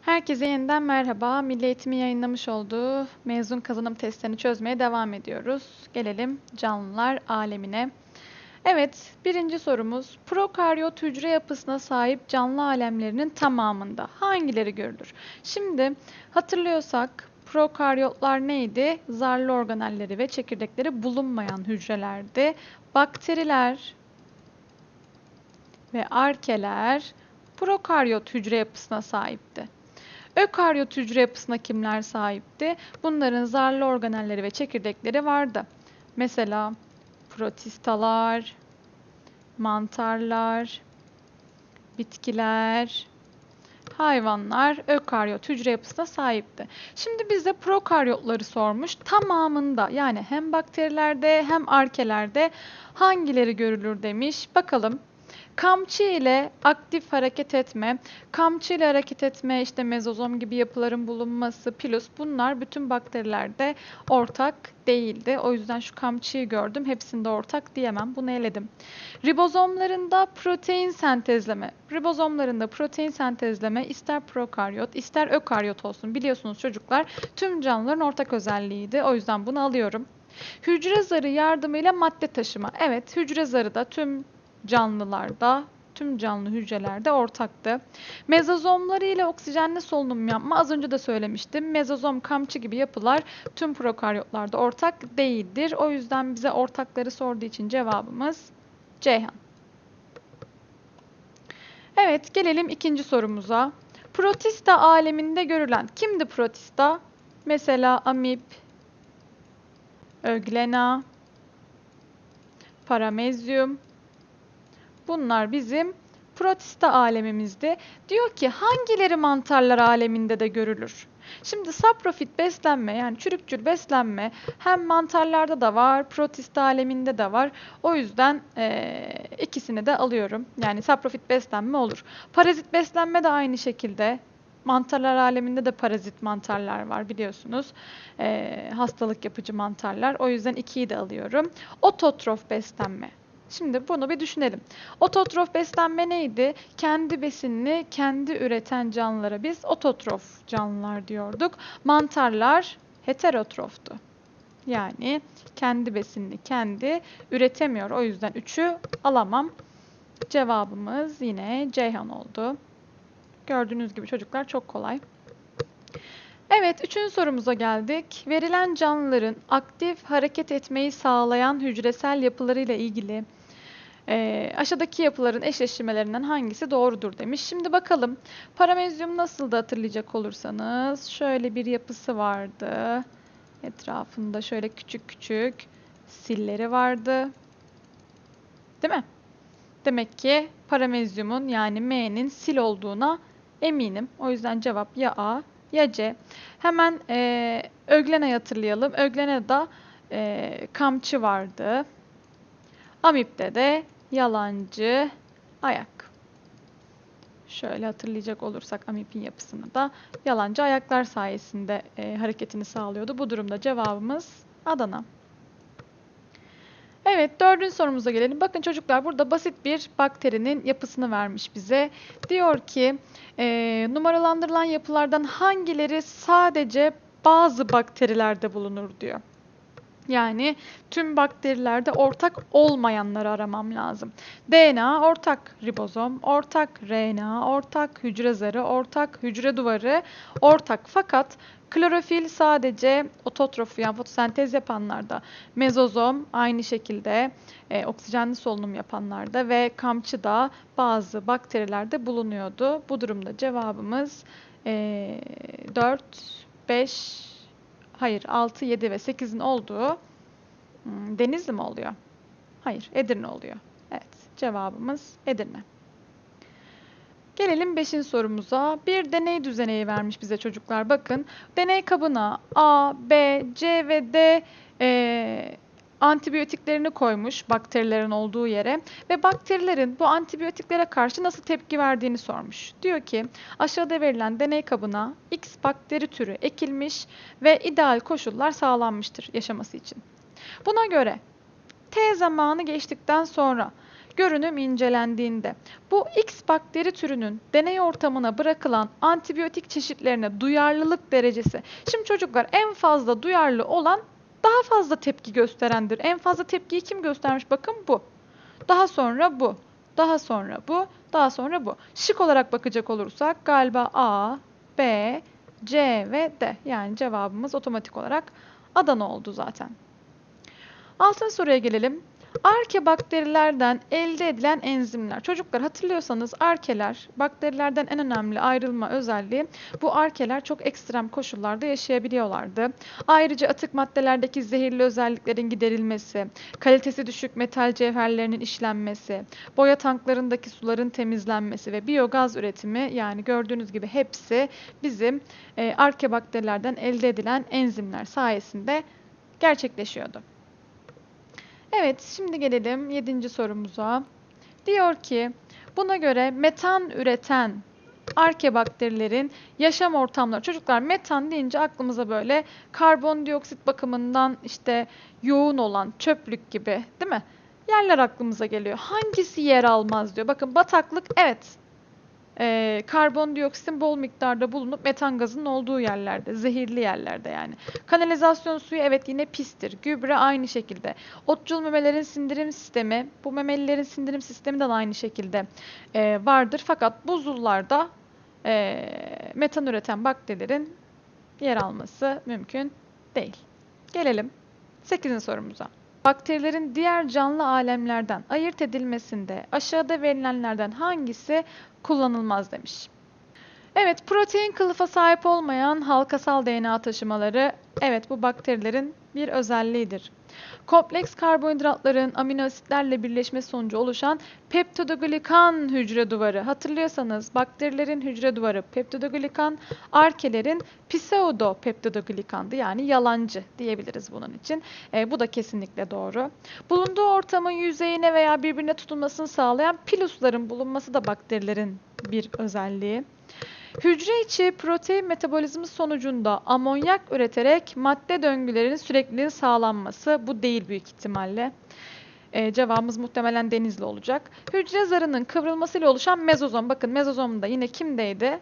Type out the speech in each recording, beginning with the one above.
Herkese yeniden merhaba. Milli Eğitim'in yayınlamış olduğu mezun kazanım testlerini çözmeye devam ediyoruz. Gelelim canlılar alemine. Evet, birinci sorumuz. Prokaryot hücre yapısına sahip canlı alemlerinin tamamında hangileri görülür? Şimdi hatırlıyorsak prokaryotlar neydi? Zarlı organelleri ve çekirdekleri bulunmayan hücrelerdi. Bakteriler ve arkeler prokaryot hücre yapısına sahipti. Ökaryot hücre yapısına kimler sahipti? Bunların zarlı organelleri ve çekirdekleri vardı. Mesela protistalar, mantarlar, bitkiler, hayvanlar ökaryot hücre yapısına sahipti. Şimdi bize prokaryotları sormuş. Tamamında yani hem bakterilerde hem arkelerde hangileri görülür demiş. Bakalım. Kamçı ile aktif hareket etme, kamçı ile hareket etme, işte mezozom gibi yapıların bulunması, pilus bunlar bütün bakterilerde ortak değildi. O yüzden şu kamçıyı gördüm. Hepsinde ortak diyemem. Bunu eledim. Ribozomlarında protein sentezleme. Ribozomlarında protein sentezleme ister prokaryot ister ökaryot olsun. Biliyorsunuz çocuklar tüm canlıların ortak özelliğiydi. O yüzden bunu alıyorum. Hücre zarı yardımıyla madde taşıma. Evet, hücre zarı da tüm canlılarda, tüm canlı hücrelerde ortaktı. Mezozomları ile oksijenli solunum yapma az önce de söylemiştim. Mezozom, kamçı gibi yapılar tüm prokaryotlarda ortak değildir. O yüzden bize ortakları sorduğu için cevabımız Ceyhan. Evet, gelelim ikinci sorumuza. Protista aleminde görülen kimdi protista? Mesela amip, öglena, paramezyum, Bunlar bizim protista alemimizde. Diyor ki hangileri mantarlar aleminde de görülür? Şimdi saprofit beslenme yani çürükçül beslenme hem mantarlarda da var, protista aleminde de var. O yüzden e, ikisini de alıyorum. Yani saprofit beslenme olur. Parazit beslenme de aynı şekilde. Mantarlar aleminde de parazit mantarlar var biliyorsunuz. E, hastalık yapıcı mantarlar. O yüzden ikiyi de alıyorum. Ototrof beslenme. Şimdi bunu bir düşünelim. Ototrof beslenme neydi? Kendi besinini kendi üreten canlılara biz ototrof canlılar diyorduk. Mantarlar heterotroftu. Yani kendi besinini kendi üretemiyor. O yüzden 3'ü alamam. Cevabımız yine Ceyhan oldu. Gördüğünüz gibi çocuklar çok kolay. Evet, üçüncü sorumuza geldik. Verilen canlıların aktif hareket etmeyi sağlayan hücresel yapılarıyla ilgili e, aşağıdaki yapıların eşleştirmelerinden hangisi doğrudur demiş. Şimdi bakalım paramezyum nasıl da hatırlayacak olursanız şöyle bir yapısı vardı. Etrafında şöyle küçük küçük silleri vardı. Değil mi? Demek ki paramezyumun yani M'nin sil olduğuna eminim. O yüzden cevap ya A ya C. Hemen e, Öglena'yı hatırlayalım. Öglena'da e, kamçı vardı. Amip'te de yalancı ayak. Şöyle hatırlayacak olursak amipin yapısını da yalancı ayaklar sayesinde e, hareketini sağlıyordu. Bu durumda cevabımız Adana. Evet dördüncü sorumuza gelelim. Bakın çocuklar burada basit bir bakterinin yapısını vermiş bize. Diyor ki e, numaralandırılan yapılardan hangileri sadece bazı bakterilerde bulunur diyor. Yani tüm bakterilerde ortak olmayanları aramam lazım. DNA ortak ribozom, ortak RNA, ortak hücre zarı, ortak hücre duvarı, ortak. Fakat klorofil sadece ototrof yani fotosentez yapanlarda, mezozom aynı şekilde e, oksijenli solunum yapanlarda ve kamçı da bazı bakterilerde bulunuyordu. Bu durumda cevabımız e, 4, 5, Hayır 6, 7 ve 8'in olduğu hmm, Denizli mi oluyor? Hayır Edirne oluyor. Evet cevabımız Edirne. Gelelim 5. sorumuza. Bir deney düzeneği vermiş bize çocuklar. Bakın deney kabına A, B, C ve D e, antibiyotiklerini koymuş bakterilerin olduğu yere ve bakterilerin bu antibiyotiklere karşı nasıl tepki verdiğini sormuş. Diyor ki aşağıda verilen deney kabına X bakteri türü ekilmiş ve ideal koşullar sağlanmıştır yaşaması için. Buna göre T zamanı geçtikten sonra görünüm incelendiğinde bu X bakteri türünün deney ortamına bırakılan antibiyotik çeşitlerine duyarlılık derecesi. Şimdi çocuklar en fazla duyarlı olan daha fazla tepki gösterendir. En fazla tepkiyi kim göstermiş? Bakın bu. Daha sonra bu. Daha sonra bu. Daha sonra bu. Şık olarak bakacak olursak galiba A, B, C ve D. Yani cevabımız otomatik olarak Adana oldu zaten. Altın soruya gelelim. Arke bakterilerden elde edilen enzimler. Çocuklar hatırlıyorsanız arkeler bakterilerden en önemli ayrılma özelliği bu arkeler çok ekstrem koşullarda yaşayabiliyorlardı. Ayrıca atık maddelerdeki zehirli özelliklerin giderilmesi, kalitesi düşük metal cevherlerinin işlenmesi, boya tanklarındaki suların temizlenmesi ve biyogaz üretimi yani gördüğünüz gibi hepsi bizim e, arke bakterilerden elde edilen enzimler sayesinde gerçekleşiyordu. Evet, şimdi gelelim 7. sorumuza. Diyor ki, buna göre metan üreten arke bakterilerin yaşam ortamları. Çocuklar metan deyince aklımıza böyle karbondioksit bakımından işte yoğun olan çöplük gibi değil mi? Yerler aklımıza geliyor. Hangisi yer almaz diyor. Bakın bataklık evet e, karbondioksitin bol miktarda bulunup metan gazının olduğu yerlerde, zehirli yerlerde yani. Kanalizasyon suyu evet yine pistir. Gübre aynı şekilde. Otçul memelerin sindirim sistemi, bu memelilerin sindirim sistemi de aynı şekilde e, vardır. Fakat buzullarda e, metan üreten bakterilerin yer alması mümkün değil. Gelelim 8. sorumuza. Bakterilerin diğer canlı alemlerden ayırt edilmesinde aşağıda verilenlerden hangisi kullanılmaz demiş. Evet, protein kılıfa sahip olmayan halkasal DNA taşımaları evet bu bakterilerin bir özelliğidir. Kompleks karbonhidratların amino asitlerle birleşmesi sonucu oluşan peptidoglikan hücre duvarı. Hatırlıyorsanız bakterilerin hücre duvarı peptidoglikan, arkelerin pseudo peptidoglikandı yani yalancı diyebiliriz bunun için. E, bu da kesinlikle doğru. Bulunduğu ortamın yüzeyine veya birbirine tutunmasını sağlayan pilusların bulunması da bakterilerin bir özelliği. Hücre içi protein metabolizmi sonucunda amonyak üreterek madde döngülerinin sürekliliğinin sağlanması bu değil büyük ihtimalle. Ee, cevabımız muhtemelen denizli olacak. Hücre zarının kıvrılmasıyla oluşan mezozom. Bakın mezozomda yine kimdeydi?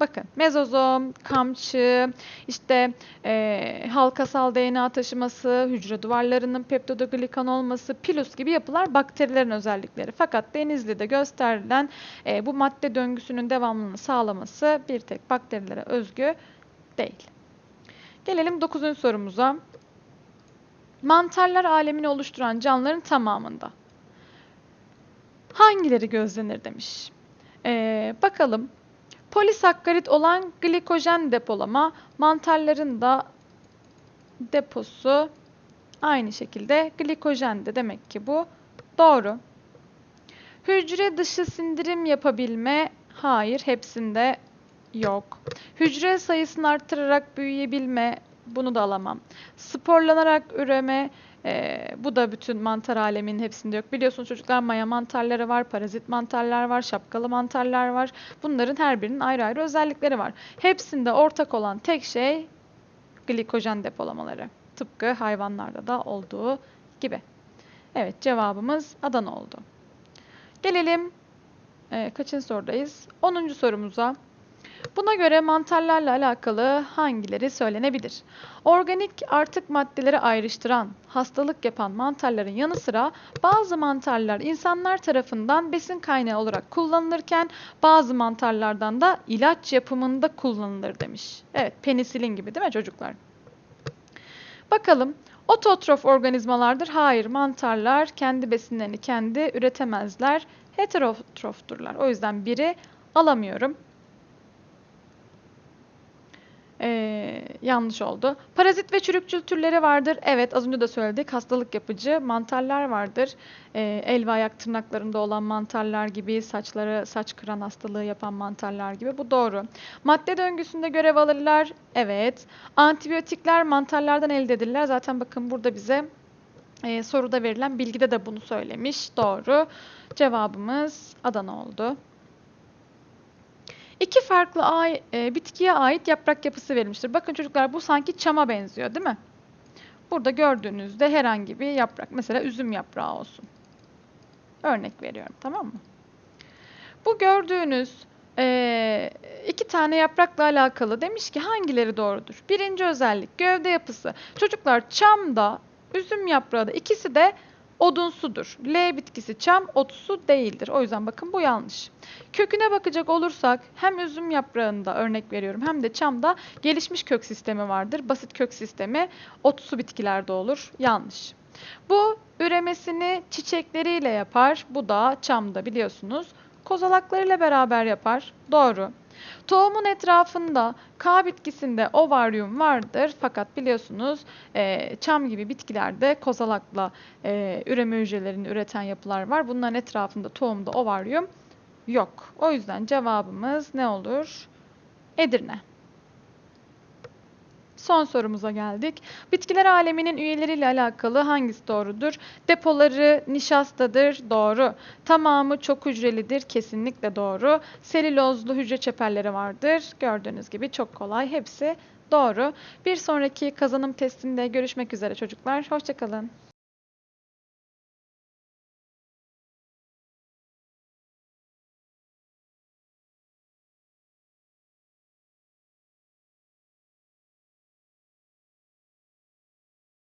Bakın mezozom, kamçı, işte e, halkasal DNA taşıması, hücre duvarlarının peptidoglikan olması, pilus gibi yapılar bakterilerin özellikleri. Fakat Denizli'de gösterilen e, bu madde döngüsünün devamlılığını sağlaması bir tek bakterilere özgü değil. Gelelim 9. sorumuza. Mantarlar alemini oluşturan canlıların tamamında hangileri gözlenir demiş. Ee, bakalım Polisakkarit olan glikojen depolama mantarların da deposu aynı şekilde glikojen de demek ki bu doğru. Hücre dışı sindirim yapabilme hayır hepsinde yok. Hücre sayısını arttırarak büyüyebilme bunu da alamam. Sporlanarak üreme e, bu da bütün mantar aleminin hepsinde yok. Biliyorsunuz çocuklar maya mantarları var, parazit mantarlar var, şapkalı mantarlar var. Bunların her birinin ayrı ayrı özellikleri var. Hepsinde ortak olan tek şey glikojen depolamaları. Tıpkı hayvanlarda da olduğu gibi. Evet cevabımız Adana oldu. Gelelim e, kaçıncı sorudayız? 10. sorumuza. Buna göre mantarlarla alakalı hangileri söylenebilir? Organik artık maddeleri ayrıştıran, hastalık yapan mantarların yanı sıra bazı mantarlar insanlar tarafından besin kaynağı olarak kullanılırken bazı mantarlardan da ilaç yapımında kullanılır demiş. Evet penisilin gibi değil mi çocuklar? Bakalım ototrof organizmalardır. Hayır mantarlar kendi besinlerini kendi üretemezler. Heterotrofturlar. O yüzden biri alamıyorum. Ee, yanlış oldu. Parazit ve çürükçül türleri vardır. Evet az önce de söyledik. Hastalık yapıcı mantarlar vardır. Ee, el ve ayak tırnaklarında olan mantarlar gibi, saçları saç kıran hastalığı yapan mantarlar gibi. Bu doğru. Madde döngüsünde görev alırlar. Evet. Antibiyotikler mantarlardan elde edilirler. Zaten bakın burada bize e, soruda verilen bilgide de bunu söylemiş. Doğru. Cevabımız Adana oldu. İki farklı ay, e, bitkiye ait yaprak yapısı verilmiştir. Bakın çocuklar bu sanki çama benziyor değil mi? Burada gördüğünüzde herhangi bir yaprak. Mesela üzüm yaprağı olsun. Örnek veriyorum tamam mı? Bu gördüğünüz eee, iki tane yaprakla alakalı demiş ki hangileri doğrudur? Birinci özellik gövde yapısı. Çocuklar çamda, üzüm yaprağı da ikisi de odunsudur. L bitkisi çam, otsu değildir. O yüzden bakın bu yanlış. Köküne bakacak olursak hem üzüm yaprağında örnek veriyorum hem de çamda gelişmiş kök sistemi vardır. Basit kök sistemi otsu bitkilerde olur. Yanlış. Bu üremesini çiçekleriyle yapar. Bu da çamda biliyorsunuz. Kozalaklarıyla beraber yapar. Doğru. Tohumun etrafında K bitkisinde ovaryum vardır. Fakat biliyorsunuz eee, çam gibi bitkilerde kozalakla eee, üreme hücrelerini üreten yapılar var. Bunların etrafında tohumda ovaryum yok. O yüzden cevabımız ne olur? Edirne. Son sorumuza geldik. Bitkiler aleminin üyeleriyle alakalı hangisi doğrudur? Depoları nişastadır. Doğru. Tamamı çok hücrelidir. Kesinlikle doğru. Selülozlu hücre çeperleri vardır. Gördüğünüz gibi çok kolay. Hepsi doğru. Bir sonraki kazanım testinde görüşmek üzere çocuklar. Hoşçakalın.